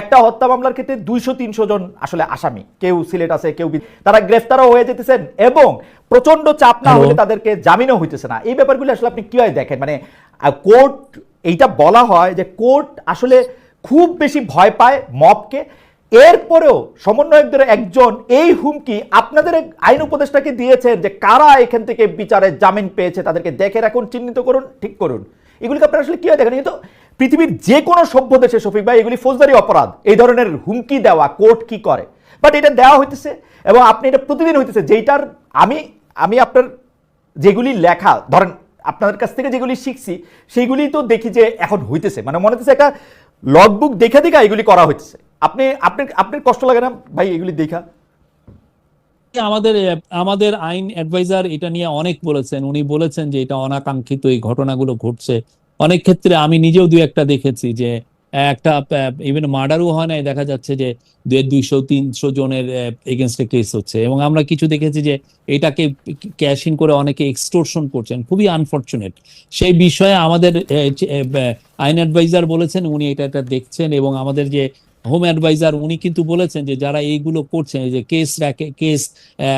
একটা হত্যা মামলার ক্ষেত্রে দুইশো তিনশো জন আসলে আসামি। কেউ সিলেট আছে কেউ তারা গ্রেফতারও হয়ে যেতেছেন এবং প্রচণ্ড চাপ না হলে তাদেরকে জামিনও হইতেছে না। এই ব্যাপারগুলো আসলে আপনি কীভাবে দেখেন? মানে কোর্ট এইটা বলা হয় যে কোর্ট আসলে খুব বেশি ভয় পায় মবকে। এরপরেও সমন্বয়কদের একজন এই হুমকি আপনাদের আইন উপদেষ্টাকে দিয়েছেন যে কারা এখান থেকে বিচারে জামিন পেয়েছে তাদেরকে দেখে রাখুন চিহ্নিত করুন ঠিক করুন। এগুলিকে আপনারা আসলে কীভাবে দেখেন? কিন্তু পৃথিবীর যে কোনো সভ্য দেশে শফিক ভাই, এগুলি ফৌজদারি অপরাধ। এই ধরনের হুমকি দেওয়া কোর্ট কি করে? বাট এটা দেওয়া হইতেছে এবং আপনি এটা প্রতিদিন হইতেছে। যেইটার আমি আমি আপনার যেগুলি লেখা, ধরেন আপনাদের কাছ থেকে যেগুলি শিখছি, সেইগুলি তো দেখি যে এখন হইতেছে। মানে মনে হচ্ছে একটা লগবুক দেখে দেখে এগুলি করা হইতেছে। আপনি, আপনার আপনার কষ্ট লাগে না ভাই এগুলি দেখা? আমাদের আমাদের আইন অ্যাডভাইজার এটা নিয়ে অনেক বলেছেন। উনি বলেছেন যে এটা অনাকাঙ্ক্ষিত এই ঘটনাগুলো ঘটছে। অনেক ক্ষেত্রে আমি নিজেও দু একটা দেখেছি যে, একটা ইভেন মার্ডারও হয় নাই, দেখা যাচ্ছে যে দুইশো, তিনশো জনের এগেনস্টে কেস হচ্ছে। এবং আমরা কিছু দেখেছি যে এটাকে ক্যাশ ইন করে অনেকে এক্সটোরশন করছেন, খুবই আনফর্চুনেট সেই বিষয়ে আমাদের আইন অ্যাডভাইজার বলেছেন, উনি এটা এটা দেখছেন এবং আমাদের যে হোম অ্যাডভাইজার উনি কিন্তু বলেছেন যে যারা এইগুলো করছেন যে কেস রাখে কেস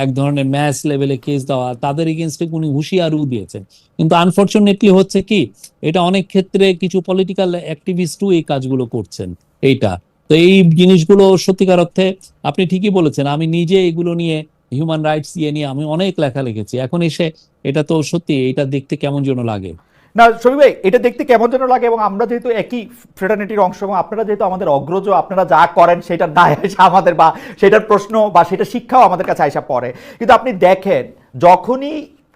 এক ধরনের ম্যাচ লেভেলে কেস দেওয়া, তাদের এগেনস্টে উনি হুঁশিয়ারিও দিয়েছেন। কিন্তু আনফর্চুনেটলি হচ্ছে কি, এটা অনেক ক্ষেত্রে কিছু পলিটিক্যাল অ্যাক্টিভিস্টও এই কাজগুলো করছেন, এইটা। তো এই জিনিসগুলো সত্যিকার অর্থে আপনি ঠিকই বলেছেন, আমি নিজে এগুলো নিয়ে হিউম্যান রাইটস ইয়ে নিয়ে আমি অনেক লেখা লিখেছি এখন এসে এটা তো সত্যি এটা দেখতে কেমন যেন লাগে। না শরীফ ভাই, এটা দেখতে কেমন যেন লাগে এবং আমরা যেহেতু একই ফ্রেটার্নিটির অংশ এবং আপনারা যেহেতু আমাদের অগ্রজ, আপনারা যা করেন সেটার দায় আসে আমাদের বা সেটার প্রশ্ন বা সেটা শিক্ষাও আমাদের কাছে আসা পড়ে। কিন্তু আপনি দেখেন, যখনই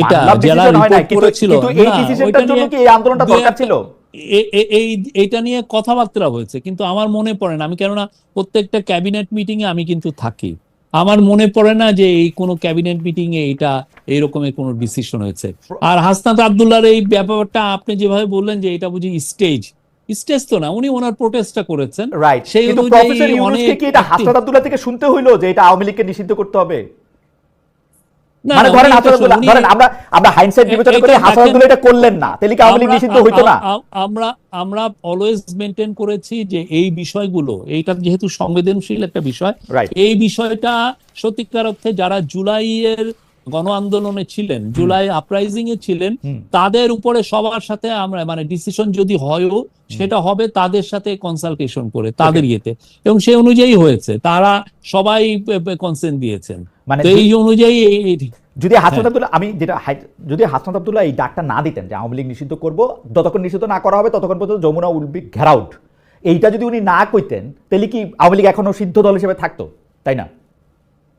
মানলাম যারা রিপোর্ট করেছিল এই না, জন্য নিয়ে কি এই আন্দোলনটা দরকার ছিল? এ- এ- এই এইটা নিয়ে কথাবার্তা হয়েছে কিন্তু আমার মনে পড়ে না। আমি কেননা প্রত্যেকটা ক্যাবিনেট মিটিং এ আমি কিন্তু থাকি। আমার মনে পড়ে না যে এই কোনো ক্যাবিনেট মিটিং এ এটা এইরকমের কোনো ডিসিশন হয়েছে। আর হাসনাত আব্দুল্লাহর এই ব্যাপারটা আপনি যেভাবে বললেন যে এটা বুঝি স্টেজ স্টেজ তো না উনি ওনার প্রোটেস্টটা করেছেন। রাইট সেই অনুযায়ী অনেক এটা হাসনাত আব্দুল্লাহ থেকে শুনতে হইল যে এটা আওয়ামী লীগকে নিষিদ্ধ করতে হবে? মানে ধরেন উনি- ধরেন আমরা আমরা হাইন্ডসাইট বিবেচনা করে হাসানুল্লাহ এটা করলেন না তাহলে কি আওয়ামী নিষিদ্ধ হইতো না? আমরা আমরা অলওয়েজ মেনটেন করেছি যে এই বিষয়গুলো এইটা যেহেতু সংবেদনশীল একটা বিষয় এই বিষয়টা সত্যিকার অর্থে যারা জুলাইয়ের গণ আন্দোলনে ছিলেন জুলাই আপরাইজিং এ ছিলেন তাদের উপরে সবার সাথে আমরা মানে ডিসিশন যদি হয়ও সেটা হবে তাদের সাথে কনসালটেশন করে তাদের ইয়েতে। এবং সেই অনুযায়ী হয়েছে তারা সবাই কনসেন্ট দিয়েছেন। মানে এই অনুযায়ী যদি হাসনাত হ্যাঁ। আব্দুল্লাহ আমি যেটা যদি হাসনাত আব্দুল্লাহ এই ডাকটা না দিতেন যে আওয়ামী লীগ নিষিদ্ধ করব যতক্ষণ নিষিদ্ধ না করা হবে ততক্ষণ পর্যন্ত যমুনা উইল বি ঘেরাউট। এইটা যদি উনি না কইতেন তাহলে কি আওয়ামী লীগ এখনও সিদ্ধ দল হিসেবে থাকতো? তাই না?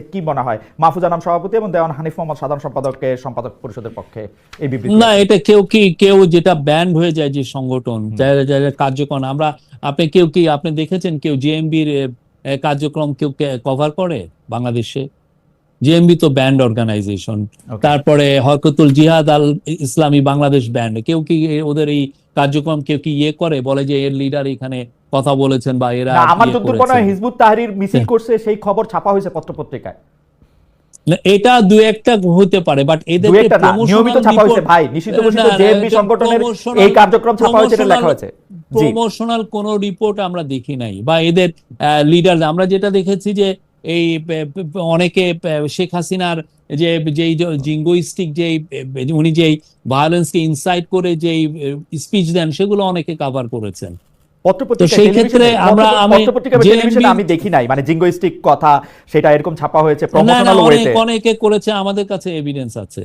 কি মনে হয়? মাহফুজা নাম সভাপতি এবং দেওয়ান হানিফ মোহাম্মদ সাধারণ সম্পাদককে সম্পাদক পরিষদের পক্ষে এই বিবৃতি না এটা কেউ কি কেউ যেটা ব্যান্ড হয়ে যায় যে সংগঠন যারা যারা কার্যক্রম আমরা আপনি কেউ কি আপনি দেখেছেন কেউ জেএমবির কার্যক্রম কেউ কভার করে বাংলাদেশে? জেএমবি তো ব্যান্ড অর্গানাইজেশন তারপরে হরকতুল জিহাদ আল ইসলামী বাংলাদেশ ব্যান্ড কেউ কি ওদের এই কার্যক্রম কেউ কি ইয়ে করে? বলে যে এর লিডার এখানে কথা বলেছেন বা এরা আমার ইয়ে যতদূর মনে হয় হিজবুত তাহরির মিছিল হ্যাঁ। করছে সেই খবর ছাপা হয়েছে পত্রপত্রিকায়। এটা দু একটা হতে পারে বাট এদের নিয়মিত ছাপা হয়েছে ভাই নিষিদ্ধ ঘোষিত জেএমবি সংগঠনের এই কার্যক্রম ছাপা হয়েছে এটা লেখা হয়েছে। প্রমোশনাল কোন রিপোর্ট আমরা দেখি নাই বা এদের লিডার আমরা যেটা দেখেছি যে এই অনেকে শেখ হাসিনার যে যেই জিঙ্গোইস্টিক যেই উনি যেই ভায়োলেন্সকে ইনসাইট করে যেই স্পিচ দেন সেগুলো অনেকে কভার করেছেন। সেই ক্ষেত্রে আমরা আমি আমি দেখি নাই। মানে জিঙ্গোইস্টিক কথা সেটা এরকম ছাপা হয়েছে প্রমোশনাল ওয়েতে অনেকে করেছে আমাদের কাছে এভিডেন্স আছে।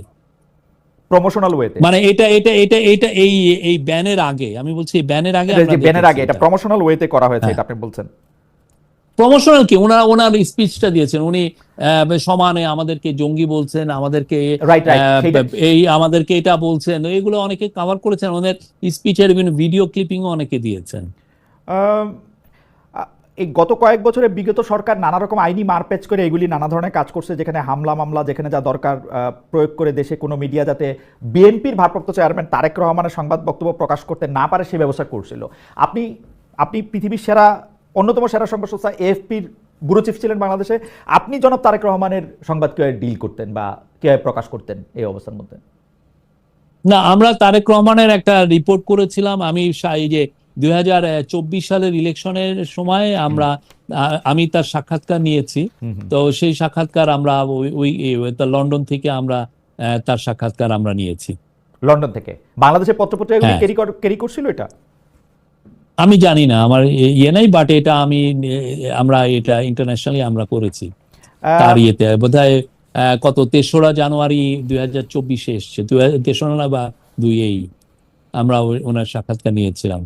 প্রমোশনাল ওয়েতে মানে এটা এটা এটা এটা এই এই ব্যানের আগে আমি বলছি ব্যানের আগে আমরা ব্যানের আগে এটা এটা। প্রমোশনাল ওয়েতে করা হয়েছে হ্যাঁ। এটা আপনি বলছেন। প্রমোশনাল কি? ওনার ওনার স্পিচটা দিয়েছেন। উনি সমানে আমাদেরকে জঙ্গি বলছেন আমাদেরকে এই আমাদেরকে এটা বলছেন। এগুলো অনেকে কভার করেছেন। ওদের স্পিচের বিভিন্ন ভিডিও ক্লিপিংও অনেকে দিয়েছেন। এই গত কয়েক বছরে বিগত সরকার নানা রকম আইনি মারপ্যাচ করে এগুলি নানা ধরনের কাজ করছে, যেখানে হামলা মামলা, যেখানে যা দরকার প্রয়োগ করে দেশে কোনো মিডিয়া যাতে বিএনপির ভারপ্রাপ্ত চেয়ারম্যান তারেক রহমানের সংবাদ বক্তব্য প্রকাশ করতে না পারে সে ব্যবস্থা করছিল। আপনি আপনি পৃথিবীর সেরা, অন্যতম সেরা সংবাদ সংস্থা এএফপির ব্যুরো চিফ ছিলেন বাংলাদেশে, আপনি জনাব তারেক রহমানের সংবাদ কীভাবে ডিল করতেন বা কীভাবে প্রকাশ করতেন এই অবস্থার মধ্যে? না, আমরা তারেক রহমানের একটা রিপোর্ট করেছিলাম, আমি এই যে দুই হাজার চব্বিশ সালের ইলেকশনের সময় আমরা আমি তার সাক্ষাৎকার নিয়েছি। তো সেই সাক্ষাৎকার আমরা ওই লন্ডন থেকে আমরা তার সাক্ষাৎকার আমরা নিয়েছি। লন্ডন থেকে। বাংলাদেশের পত্রপত্রিকাগুলি হ্যাঁ। ক্যারি করছিল এটা? আমি জানি না আমার ইয়ে নাই বাট এটা আমি আমরা এটা ইন্টারন্যাশনালি আমরা করেছি। তার ইয়েতে আহ, কত তেসরা জানুয়ারি দুই হাজার চব্বিশে এসছে তেসরা না বা দুই এই আমরা ওনার সাক্ষাৎকার নিয়েছিলাম।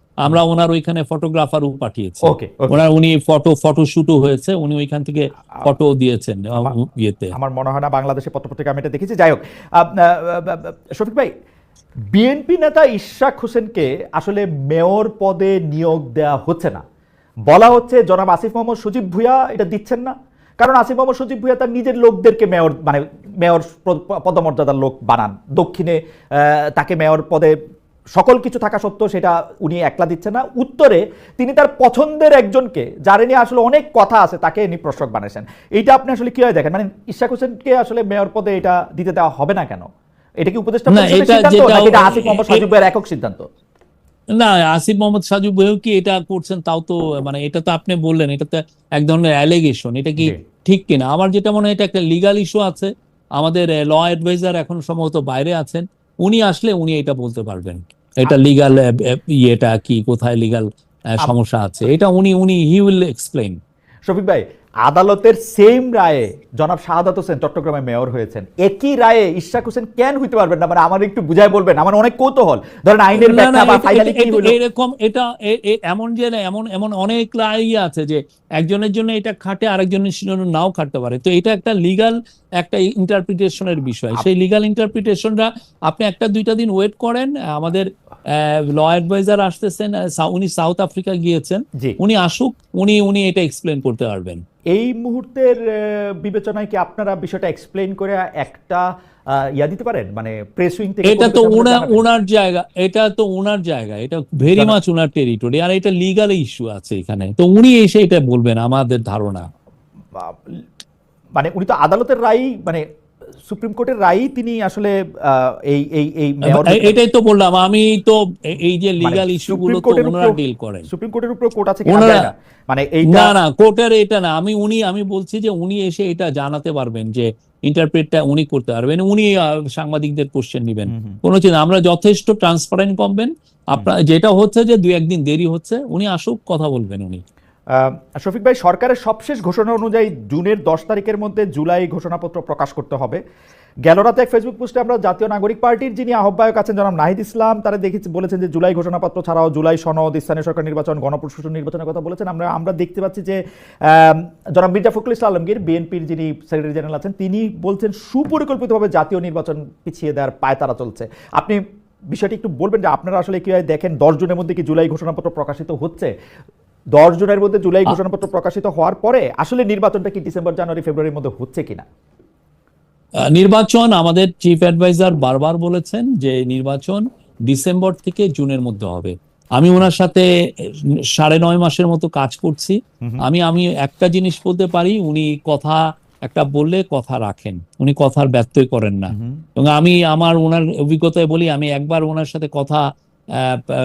আমরা ওনার ওইখানে ফটোগ্রাফারও পাঠিয়েছি। ওনার উনি ফটো ফটো শুটও হয়েছে উনি ওইখান থেকে ফটো দিয়েছেন ইয়েতে। আমার মনে হয় না বাংলাদেশের পত্রপত্রিকা আমি এটা দেখেছি। যাই হোক শফিক ভাই বিএনপি নেতা ইশরাক হোসেনকে আসলে মেয়র পদে নিয়োগ দেওয়া হচ্ছে না। বলা হচ্ছে জনাব আসিফ মোহাম্মদ সজীব ভুইয়া এটা দিচ্ছেন না। কারণ আসিফ মোহাম্মদ সজীব ভুইয়া তার নিজের লোকদেরকে মেয়র মানে মেয়র পদ- পদমর্যাদার লোক বানান। দক্ষিণে আহ, তাকে মেয়র পদে সকল কিছু থাকা সত্ত্বেও সেটা উনি একলা দিচ্ছেন না। উত্তরে তিনি তার পছন্দের একজনকে যারে নিয়ে আসলে অনেক কথা আছে তাকে ইনি প্রশ্রক বানাইছেন এইটা আপনি আসলে কীভাবে দেখেন? মানে ইশাক হোসেনকে আসলে মেয়র পদে এটা দিতে দেওয়া হবে না কেন? এটা কি উপদেষ্টা এটা আসিফ মোহাম্মদ একক সিদ্ধান্ত? না আসিফ মোহাম্মদ সাজু বহেও কি এটা করছেন তাও তো মানে এটা তো আপনি বললেন এটা তো এক ধরনের অ্যালিগেশন এটা কি। ঠিক কিনা? আমার যেটা মনে হয় এটা একটা লিগাল ইস্যু আছে। আমাদের ল অ্যাডভাইজার এখন সম্ভবত বাইরে আছেন। উনি আসলে উনি এটা বলতে পারবেন। এটা লিগাল ইয়েটা কি কোথায় লিগাল সমস্যা আছে? এটা উনি উনি হি উইল এক্সপ্লেইন শফিক ভাই আদালতের সেম রায়ে জনাব শাহাদাত হোসেন চট্টগ্রামে মেয়র হয়েছেন। একই রায়ে ইশাক হোসেন কেন হইতে পারবেন না? মানে আমার একটু বুঝাই বলবেন আমার অনেক কৌতূহল। ধরেন আইনের ব্যাখ্যা বা ফাইনালি কি হলো এরকম এটা এমন যে এমন এমন অনেক ইয়ে আছে যে একজনের জন্য এটা খাটে আরেকজনের জন্য নাও খাটতে পারে। তো এটা একটা লিগাল একটা ইন্টারপ্রিটেশনের বিষয়। সেই লিগাল ইন্টারপ্রিটেশনটা আপনি একটা দুইটা দিন ওয়েট করেন আমাদের ল অ্যাডভাইজার আসতেছেন উনি সাউথ আফ্রিকা গিয়েছেন। উনি আসুক উনি উনি এটা এক্সপ্লেন করতে পারবেন। এই মুহূর্তের বিবেচনায় কি আপনারা বিষয়টা এক্সপ্লেইন করে একটা ইয়া দিতে পারেন? মানে প্রেস উইং থেকে এটা তো ওনার ওনার জায়গা এটা তো ওনার জায়গা এটা ভেরি মাচ ওনার টেরিটরি আর এটা লিগাল ইস্যু আছে এখানে। তো উনি এসে এটা বলবেন আমাদের ধারণা। মানে উনি তো আদালতের রায় মানে সুপ্রিম কোর্টের রায়ই তিনি আসলে এই এই এই এটাই তো বললাম আমি তো এই যে মানে ইস্যু গুলো তো ওনারা ডিল করেন। সুপ্রিম কোর্টের উপর কোর্ট আছে কিনা না। মানে এইটা না না কোর্টের এটা না আমি উনি আমি বলছি যে উনি এসে এটা জানাতে পারবেন যে ইন্টারপ্রেটটা উনি করতে পারবেন উনি সাংবাদিকদের কোশ্চেন নেবেন। কোনো চিন্তা আমরা যথেষ্ট ট্রান্সপারেন্ট পাবেন। আপনার যেটা হচ্ছে যে দুই একদিন দেরি হচ্ছে উনি আসুক কথা বলবেন উনি। শফিক ভাই, সরকারের সবশেষ ঘোষণা অনুযায়ী জুনের দশ তারিখের মধ্যে জুলাই ঘোষণাপত্র প্রকাশ করতে হবে। গেল রাতে এক ফেসবুক পোস্টে আমরা জাতীয় নাগরিক পার্টির যিনি আহ্বায়ক আছেন জনাব নাহিদ ইসলাম, তারা দেখেছি বলেছেন যে জুলাই ঘোষণাপত্র ছাড়াও জুলাই সনদ, স্থানীয় সরকার নির্বাচন, গণপ্রশাসন নির্বাচনের কথা বলেছেন। আমরা আমরা দেখতে পাচ্ছি যে জনাব মির্জা ফখরুল ইসলাম আলমগীর, বিএনপির যিনি সেক্রেটারি জেনারেল আছেন, তিনি বলছেন সুপরিকল্পিতভাবে জাতীয় নির্বাচন পিছিয়ে দেওয়ার পায়তারা চলছে। আপনি বিষয়টি একটু বলবেন যে আপনারা আসলে কীভাবে দেখেন, দশ জনের মধ্যে কি জুলাই ঘোষণাপত্র প্রকাশিত হচ্ছে? দশ জনের মধ্যে জুলাই ঘোষণাপত্র প্রকাশিত হওয়ার পরে আসলে নির্বাচনটা কি ডিসেম্বর জানুয়ারি ফেব্রুয়ারির মধ্যে হচ্ছে কিনা? নির্বাচন আমাদের চিফ অ্যাডভাইজার বারবার বলেছেন যে নির্বাচন ডিসেম্বর থেকে জুনের মধ্যে হবে। আমি ওনার সাথে সাড়ে নয় মাসের মতো কাজ করছি। আমি আমি একটা জিনিস বলতে পারি উনি কথা একটা বললে কথা রাখেন। উনি কথার ব্যত্যয় করেন না। এবং আমি আমার ওনার অভিজ্ঞতায় বলি আমি একবার ওনার সাথে কথা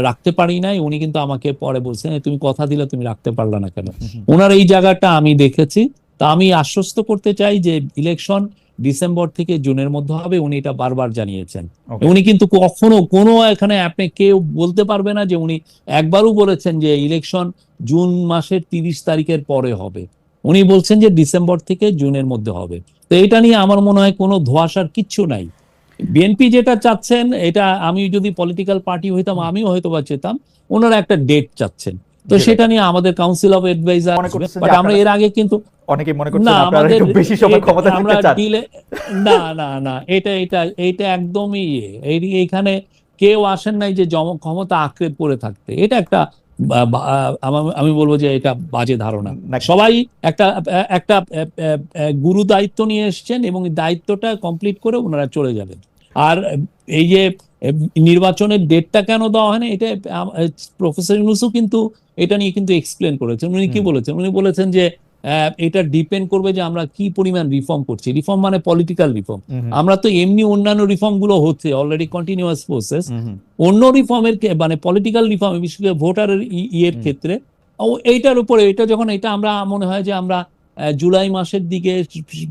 রাখতে পারি নাই। উনি কিন্তু আমাকে পরে বলছেন তুমি কথা দিলে তুমি রাখতে পারলে না কেন? ওনার এই জায়গাটা আমি দেখেছি। তা আমি আশ্বস্ত করতে চাই যে ইলেকশন ডিসেম্বর থেকে জুনের মধ্যে হবে। উনি এটা বারবার জানিয়েছেন। উনি কিন্তু কখনো কোনো এখানে আপনি কেউ বলতে পারবে না যে উনি একবারও বলেছেন যে ইলেকশন জুন মাসের তিরিশ তারিখের পরে হবে। উনি বলছেন যে ডিসেম্বর থেকে জুনের মধ্যে হবে। তো এটা নিয়ে আমার মনে হয় কোনো ধোয়াশার কিচ্ছু নাই। বিএনপি যেটা চাচ্ছেন এটা আমি যদি পলিটিক্যাল পার্টি হইতাম আমিও হয়তো বা চেতাম ওনারা একটা ডেট চাচ্ছেন। তো সেটা নিয়ে আমাদের কাউন্সিল অফ এডভাইজার বাট আমরা এর আগে কিন্তু অনেকে মনে করছেন আপনারা একটু বেশি সময় ক্ষমতা চান। না না না এটা এটা এটা একদমই এইখানে কেউ আসেন নাই যে ক্ষমতা আঁকড়ে পড়ে থাকতে। এটা একটা আমা- বলব যে এটা বাজে ধারণা। সবাই একটা একটা গুরু দায়িত্ব নিয়ে এসছেন এবং দায়িত্বটা কমপ্লিট করে ওনারা চলে যাবেন আর এই যে নির্বাচনের ডেটটা কেন দেওয়া হয়নি না এটা প্রফেসর ইউনুসও কিন্তু এটা নিয়ে কিন্তু এক্সপ্লেন করেছেন। উনি কি বলেছেন? উনি বলেছেন যে এটা ডিপেন্ড করবে যে আমরা কি পরিমাণ রিফর্ম করছি। রিফর্ম মানে পলিটিক্যাল রিফর্ম আমরা তো এমনি অন্যান্য রিফর্মগুলো হচ্ছে অলরেডি কন্টিনিউয়াস প্রসেস। অন্য রিফর্মের মানে পলিটিক্যাল রিফর্ম বিশেষ করে ভোটারের ইয়ের ক্ষেত্রে ও এইটার উপরে এটা যখন এটা আমরা মনে হয় যে আমরা জুলাই মাসের দিকে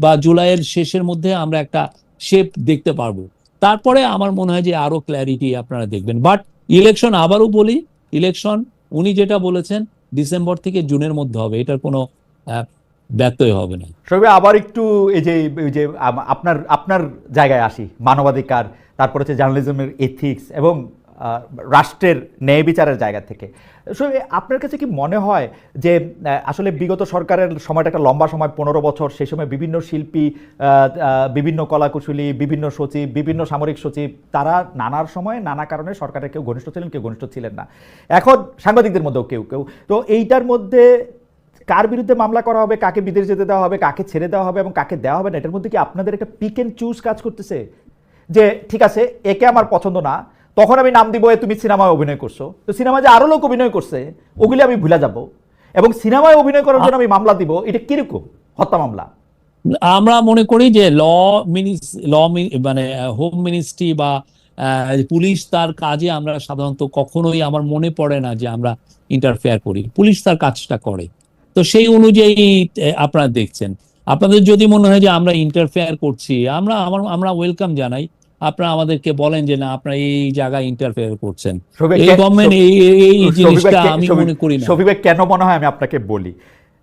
বা জুলাইয়ের শেষের মধ্যে আমরা একটা শেপ দেখতে পারব। তারপরে আমার মনে হয় যে আরও ক্ল্যারিটি আপনারা দেখবেন। বাট ইলেকশন আবারও বলি ইলেকশন উনি যেটা বলেছেন ডিসেম্বর থেকে জুনের মধ্যে হবে। এটার কোনো ব্যত্যয় হবে না। শোভে আবার একটু এই যে এই যে আপনার আপনার জায়গায় আসি, মানবাধিকার, তারপর হচ্ছে জার্নালিজমের এথিক্স এবং রাষ্ট্রের ন্যায় বিচারের জায়গা থেকে। শোভে আপনার কাছে কি মনে হয় যে আসলে বিগত সরকারের সময়টা একটা লম্বা সময়, পনেরো বছর, সেই সময় বিভিন্ন শিল্পী বিভিন্ন কলাকুশলী, বিভিন্ন সচিব, বিভিন্ন সামরিক সচিব, তারা নানার সময়, নানা কারণে সরকারের কেউ ঘনিষ্ঠ ছিলেন, কেউ ঘনিষ্ঠ ছিলেন না। এখন সাংবাদিকদের মধ্যেও কেউ কেউ। তো এইটার মধ্যে কার বিরুদ্ধে মামলা করা হবে, কাকে বিদেশ যেতে দেওয়া হবে, কাকে ছেড়ে দেওয়া হবে এবং কাকে দেওয়া হবে না, এটার মধ্যে কি আপনাদের একটা পিক এন্ড চুজ কাজ করতেছে? যে, ঠিক আছে, একে আমার পছন্দ না, তখন আমি নাম দিব, এ তুমি সিনেমায় অভিনয় করছ। তো সিনেমায় যে আরও লোক অভিনয় করছে, ওগুলি আমি ভুলে যাব। এবং সিনেমায় অভিনয় করার জন্য আমি মামলা দিব, এটা কীরকম? হত্যা মামলা। আমরা মনে করি যে ল মিনিস, ল মানে হোম মিনিস্ট্রি বা পুলিশ তার কাজে আমরা সাধারণত কখনোই, আমার মনে পড়ে না যে আমরা ইন্টারফেয়ার করি। পুলিশ তার কাজটা করে। তো সেই অনুযায়ী আপনারা দেখছেন। আপনাদের যদি মনে হয় যে আমরা ইন্টারফেয়ার করছি আমরা আমার আমরা ওয়েলকাম জানাই। আপনারা আমাদেরকে বলেন যে না আপনারা এই জায়গায় ইন্টারফেয়ার করছেন। এই গভর্নমেন্ট এই এই- জিনিসটা আমি মনে করি না। শফিক কেন মনে হয় আমি আপনাকে বলি?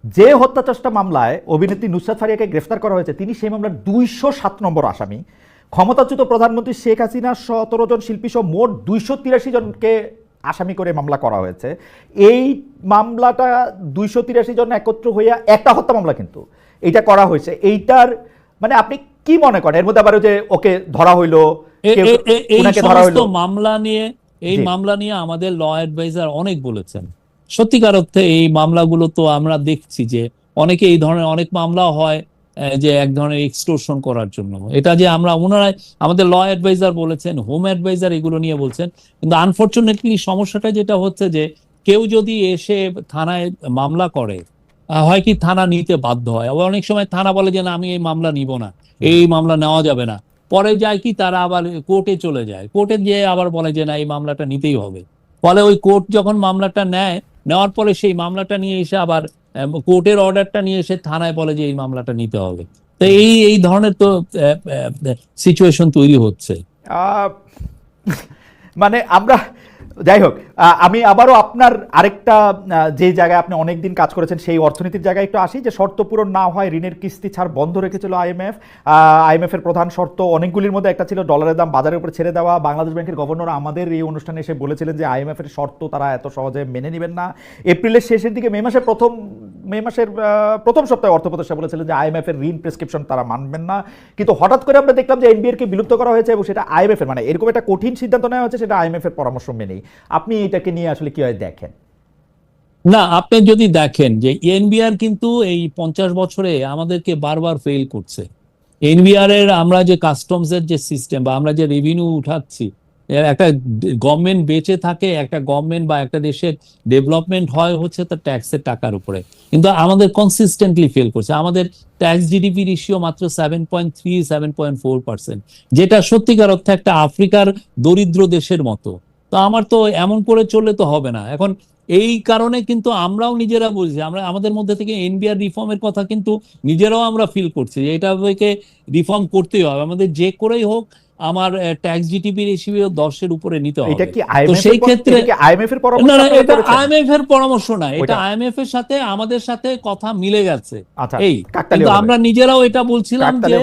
যে হত্যা চেষ্টা মামলায় অভিনেত্রী নুসরাত ফারিয়াকে গ্রেফতার করা হয়েছে তিনি সেই মামলার দুইশো সাত নম্বর আসামি। ক্ষমতাচ্যুত প্রধানমন্ত্রী শেখ হাসিনা সতেরো জন শিল্পী সহ মোট দুইশো তিরাশি জনকে আসামি করে মামলা করা হয়েছে। এই মামলাটা দুইশো তিরাশি জন একত্র হইয়া একটা হত্যা মামলা কিন্তু এইটা করা হয়েছে। এইটার মানে আপনি কি মনে করেন? এর মধ্যে আবার যে ওকে ধরা হইল মামলা নিয়ে এই মামলা নিয়ে আমাদের ল অ্যাডভাইজার অনেক বলেছেন। সত্যিকার অর্থে এই মামলাগুলো তো আমরা দেখছি যে অনেকে এই ধরনের অনেক মামলা হয়। যে এক ধরনের এক্সটোরশন করার জন্য। এটা যে আমরা ওনারাই আমাদের ল অ্যাডভাইজার বলেছেন হোম অ্যাডভাইজার এগুলো নিয়ে বলছেন, কিন্তু আনফরচুনেটলি সমস্যাটা যেটা হচ্ছে যে, কেউ যদি এসে থানায় মামলা করে হয় কি থানা নিতে বাধ্য হয়। আবার অনেক সময় থানা বলে যে, না, আমি এই মামলা নিব না, এই মামলা নেওয়া যাবে না। পরে যায় কি, তারা আবার কোর্টে চলে যায়। কোর্টে গিয়ে আবার বলে যে, না, এই মামলাটা নিতেই হবে। ফলে ওই কোর্ট যখন মামলাটা নেয় নেওয়ার পরে সেই মামলাটা নিয়ে এসে আবার কোর্টের অর্ডারটা নিয়ে এসে থানায় বলে যে এই মামলাটা নিতে হবে। তো এই এই ধরনের তো সিচুয়েশন তৈরি হচ্ছে। আহ, মানে আমরা যাই হোক আমি আবারও আপনার আরেকটা যে জায়গায় আপনি অনেকদিন কাজ করেছেন সেই অর্থনীতির জায়গায় একটু আসি, যে শর্ত পূরণ না হয় ঋণের কিস্তি ছাড় বন্ধ রেখেছিল আইএমএফ আইএমএফ এর প্রধান শর্ত অনেকগুলির মধ্যে একটা ছিল ডলারের দাম বাজারের উপরে ছেড়ে দেওয়া। বাংলাদেশ ব্যাংকের গভর্নর আমাদের এই অনুষ্ঠানে এসে বলেছিলেন যে আইএমএফ এর শর্ত তারা এত সহজে মেনে নেবেন না। এপ্রিলের শেষের দিকে মে মাসের প্রথম, মে মাসের প্রথম সপ্তাহে অর্থ উপদেষ্টা বলেছিলেন যে আইএমএফ এর ঋণ প্রেসক্রিপশন তারা মানবেন না। কিন্তু হঠাৎ করে আমরা দেখলাম যে এনবিআর কে বিলুপ্ত করা হয়েছে এবং সেটা আইএমএফ এর মানে এরকম একটা কঠিন সিদ্ধান্ত নেওয়া হয়েছে, সেটা আইএমএফ এর পরামর্শ মেনেই। আপনি এটাকে নিয়ে আসলে কীভাবে দেখেন? না, আপনি যদি দেখেন যে এনবিআর কিন্তু এই পঞ্চাশ বছরে আমাদেরকে বারবার ফেল করছে। এনবিআর এর আমরা যে কাস্টমস এর যে সিস্টেম বা আমরা যে রেভিনিউ উঠাচ্ছি একটা গভর্নমেন্ট বেঁচে থাকে, একটা গভর্নমেন্ট বা একটা দেশের ডেভেলপমেন্ট হয় হচ্ছে তার ট্যাক্সের টাকার উপরে। কিন্তু আমাদের কনসিস্টেন্টলি ফেল করছে। আমাদের ট্যাক্স জিডিপি রেশিও মাত্র seven point three seven point four percent যেটা সত্যিকার অর্থে একটা আফ্রিকার দরিদ্র দেশের মতো। তো আমার তো এমন করে চললে তো হবে না। এখন এই কারণে কিন্তু আমরাও নিজেরা বলছি আমরা আমাদের মধ্যে থেকে এনবিআর রিফর্মের কথা কিন্তু নিজেরাও আমরা ফিল করছি যে এটা থেকে রিফর্ম করতেই হবে। আমাদের যে করেই হোক আমার ট্যাক্স জিটিপি রেশিও দশের উপরে নিতে হবে। এটা কি তো আইএমএফ সেই ক্ষেত্রে আইএমএফ এর পরামর্শ না এটা? আইএমএফ এর পরামর্শ না এটা আইএমএফ এর সাথে আমাদের সাথে কথা মিলে গেছে। আচ্ছা এই কিন্তু আমরা নিজেরাও এটা বলছিলাম যে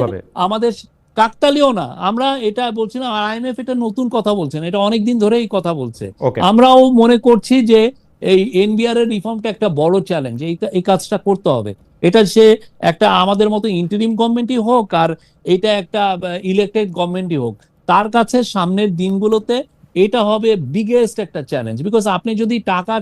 আমাদের কাকতালিও না। আমরা এটা বলছিলাম আইএমএফ এটা নতুন কথা বলছেন এটা অনেকদিন ধরেই কথা বলছে। আমরাও মনে করছি যে এই এনবিআর এর রিফর্মটা একটা বড় চ্যালেঞ্জ এই কাজটা করতে হবে। এটা সে একটা আমাদের মতো ইন্টারিম গভর্নমেন্টই হোক আর এটা একটা ইলেক্টেড গভর্নমেন্টই হোক তার কাছে সামনের দিনগুলোতে এটা হবে বিগেস্ট একটা চ্যালেঞ্জ বিকজ আপনি যদি টাকা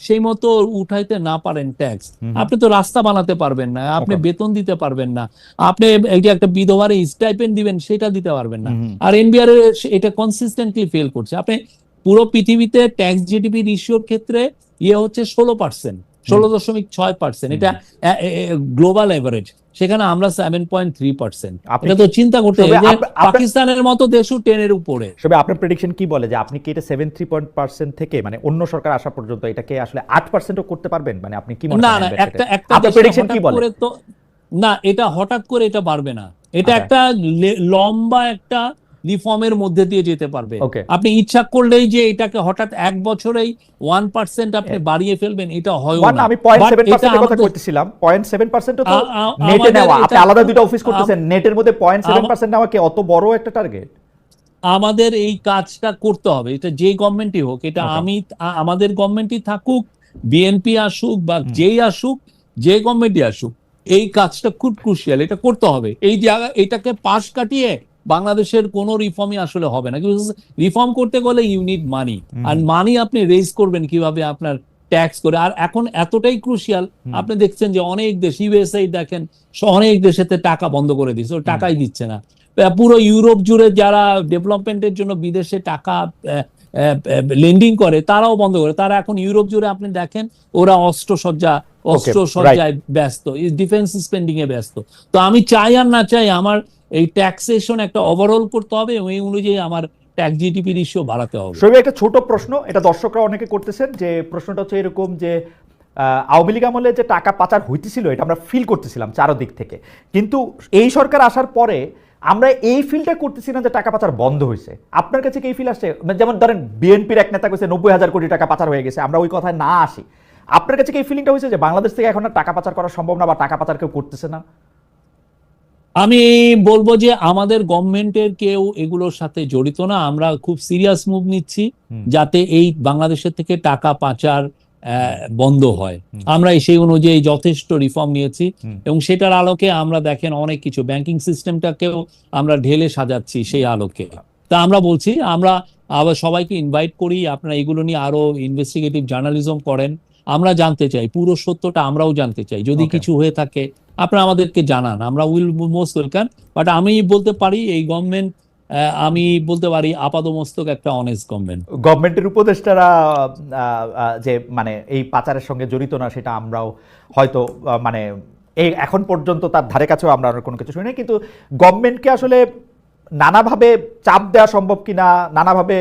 সেই মতো উঠাইতে না পারেন ট্যাক্স আপনি তো রাস্তা বানাতে পারবেন না আপনি বেতন দিতে পারবেন না। আপনি এটা একটা বিধবার স্টাইপেন্ড দিবেন সেটা দিতে পারবেন না। আর এনবিআর এটা কনসিস্টেন্টলি ফেল করছে। আপনি পুরো পৃথিবীতে ট্যাক্স জিডিপি রিসিওর ক্ষেত্রে ইয়ে হচ্ছে ষোলো পার্সেন্ট ষোলো দশমিক ছয় পার্সেন্ট এটা গ্লোবাল এভারেজ সেখানে আমরা সেভেন পয়েন্ট থ্রি পার্সেন্ট আপনি তো চিন্তা করতে হবে পাকিস্তানের মতো দেশও টেনের উপরে। তবে আপনার প্রেডিকশন কি বলে যে আপনি কি এটা সেভেন থ্রি পয়েন্ট পার্সেন্ট থেকে মানে অন্য সরকার আসা পর্যন্ত এটাকে আসলে আট পার্সেন্টও করতে পারবেন? মানে আপনি কি মনে না না একটা একটা প্রেডিকশন কি বলে? তো না এটা হঠাৎ করে এটা পারবে না। এটা আচ্ছা। একটা লম্বা একটা রিফর্মের মধ্যে দিয়ে যেতে পারবে আপনি ইচ্ছা করলেই যে এটাকে হঠাৎ এক বছরেই ওয়ান পার্সেন্ট আপনি বাড়িয়ে ফেলবেন এটা হয় না, আমি পয়েন্ট সেভেন পার্সেন্টের কথা করতেছিলাম। পয়েন্ট সেভেন পার্সেন্টও তো নেটে নেওয়া। আপনি আলাদা দুটো অফিস করতেছেন নেটের মধ্যে পয়েন্ট সেভেন পার্সেন্ট নেওয়া কি অত বড় একটা টার্গেট আমাদের এই কাজটা করতে হবে। এটা যে গভর্নমেন্টই হোক এটা আমি আমাদের গভর্নমেন্টই থাকুক বিএনপি আসুক বা যেই আসুক যে গভর্নমেন্টই আসুক এই কাজটা খুব ক্রুশিয়াল এটা করতে হবে। এই জায়গা এটাকে পাশ কাটিয়ে বাংলাদেশের কোনো রিফর্মই আসলে হবে না। রিফর্ম করতে গেলে ইউনিট মানি আর মানি আপনি রেজ করবেন কীভাবে আপনার ট্যাক্স করে। আর এখন এতটাই ক্রুশিয়াল আপনি দেখছেন যে অনেক দেশ ইউএসএ দেখেন অনেক দেশেতে টাকা বন্ধ করে দিচ্ছে টাকাই দিচ্ছে না। পুরো ইউরোপ জুড়ে যারা ডেভেলপমেন্টের জন্য বিদেশে টাকা লেন্ডিং করে তারাও বন্ধ করে। তারা এখন ইউরোপ জুড়ে আপনি দেখেন ওরা অস্ত্র সজ্জা অস্ত্র right. সজ্জায় ব্যস্ত। ডিফেন্স স্পেন্ডিং এ ব্যস্ত। তো আমি চাই আর না চাই আমার এই ট্যাক্সেশন একটা ওভারঅল করতে হবে এবং এই অনুযায়ী আমার ট্যাক্স জিডিপি রেশিও বাড়াতে হবে। শোভে একটা ছোট প্রশ্ন। এটা দর্শকরা অনেকে করতেছেন যে প্রশ্নটা হচ্ছে এরকম যে আওয়ামী লীগ আমলে যে টাকা পাচার হইতেছিল, এটা আমরা ফিল করতেছিলাম চারদিক থেকে। কিন্তু এই সরকার আসার পরে আমরা এই ফিলটা করতেছি না যে টাকা পাচার বন্ধ হয়েছে আপনার কাছে কি এই ফিল আসছে? মানে যেমন ধরেন বিএনপির এক নেতা কইছে, নব্বই হাজার কোটি টাকা পাচার হয়ে গেছে, আমরা ওই কথায় না আসি। আপনার কাছে কি এই ফিলিংটা হয়েছে যে বাংলাদেশ থেকে এখন টাকা পাচার করা সম্ভব না বা টাকা পাচার কেউ করতেছে না? আমি বলব যে আমাদের গভর্নমেন্টের কেউ এগুলোর সাথে জড়িত না। আমরা খুব সিরিয়াস মুভ নিচ্ছি যাতে এই বাংলাদেশের থেকে টাকা পাচার বন্ধ হয়। আমরা সেই অনুযায়ী যথেষ্ট রিফর্ম নিয়েছি এবং সেটার আলোকে আমরা দেখেন অনেক কিছু। ব্যাংকিং সিস্টেমটাকেও আমরা ঢেলে সাজাচ্ছি সেই আলোকে। তা আমরা বলছি আমরা আবার সবাইকে ইনভাইট করি আপনারা এগুলো নিয়ে আরও ইনভেস্টিগেটিভ জার্নালিজম করেন। আমরা জানতে চাই পুরো সত্যটা আমরাও জানতে চাই। যদি কিছু হয়ে থাকে আপনারা আমাদেরকে জানান। আমরা উইল মোস্ট ওয়েলকাম বাট আমি বলতে পারি এই গভর্নমেন্ট আমি বলতে পারি আপাদমস্তক একটা অনেস্ট গভর্নমেন্ট গভর্নমেন্টের উপদেষ্টারা যে মানে এই পাচারের সঙ্গে জড়িত না সেটা আমরাও হয়তো মানে এই এখন পর্যন্ত তার ধারে কাছেও আমরা কোনো কিছু শুনি। কিন্তু গভর্নমেন্টকে আসলে নানাভাবে চাপ দেওয়া সম্ভব কিনা নানাভাবে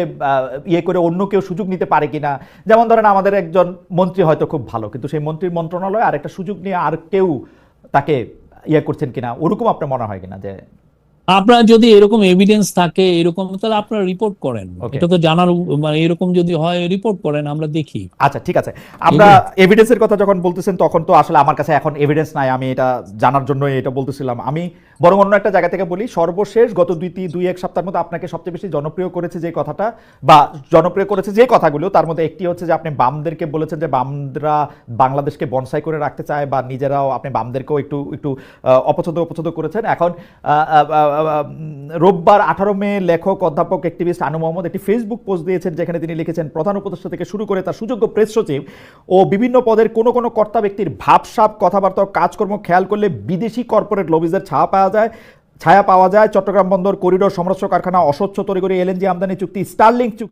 ইয়ে করে অন্য কেউ সুযোগ নিতে পারে কিনা। যেমন ধরেন আমাদের একজন মন্ত্রী হয়তো খুব ভালো কিন্তু সেই মন্ত্রীর মন্ত্রণালয় আর একটা সুযোগ নিয়ে আর কেউ তাকে ইয়ে করছেন কিনা ওরকম আপনার মনে হয় কিনা যে? আপনার যদি এরকম এভিডেন্স থাকে এরকম তাহলে আপনারা রিপোর্ট করেন। এটা তো জানার মানে এরকম যদি হয় রিপোর্ট করেন আমরা দেখি। আচ্ছা ঠিক আছে। আমরা এভিডেন্সের কথা যখন বলতেছেন তখন তো আসলে আমার কাছে এখন এভিডেন্স নাই আমি এটা জানার জন্য এটা বলতেছিলাম। আমি বরং অন্য একটা জায়গা থেকে বলি, সর্বশেষ গত দুই তি- দুই এক সপ্তাহের মধ্যে আপনাকে সবচেয়ে বেশি জনপ্রিয় করেছে যে কথাটা, বা জনপ্রিয় করেছে যে কথাগুলো, তার মধ্যে একটি হচ্ছে যে আপনি বামদেরকে বলেছেন যে বামরা বাংলাদেশকে বনসাই করে রাখতে চায়, বা নিজেরাও আপনি বামদেরকেও একটু একটু অপছন্দ অপছন্দ করেছেন। এখন রোববার আঠারো মে লেখক, অধ্যাপক অ্যাক্টিভিস্ট আনু মোহাম্মদ একটি ফেসবুক পোস্ট দিয়েছেন, যেখানে তিনি লিখেছেন, প্রধান উপদেষ্টা থেকে শুরু করে তার সুযোগ্য প্রেস সচিব ও বিভিন্ন পদের কোনো কোনো কর্তা ব্যক্তির ভাবসাপ কথাবার্তা, কাজকর্ম খেয়াল করলে বিদেশি কর্পোরেট লবিজের পাওয়া যায়, ছায়া পাওয়া যায়, চট্টগ্রাম বন্দর, করিডোর সমরস্য কারখানা, অস্বচ্ছ করে এলএনজি আমদানি চুক্তি স্টারলিংক চুক্তি।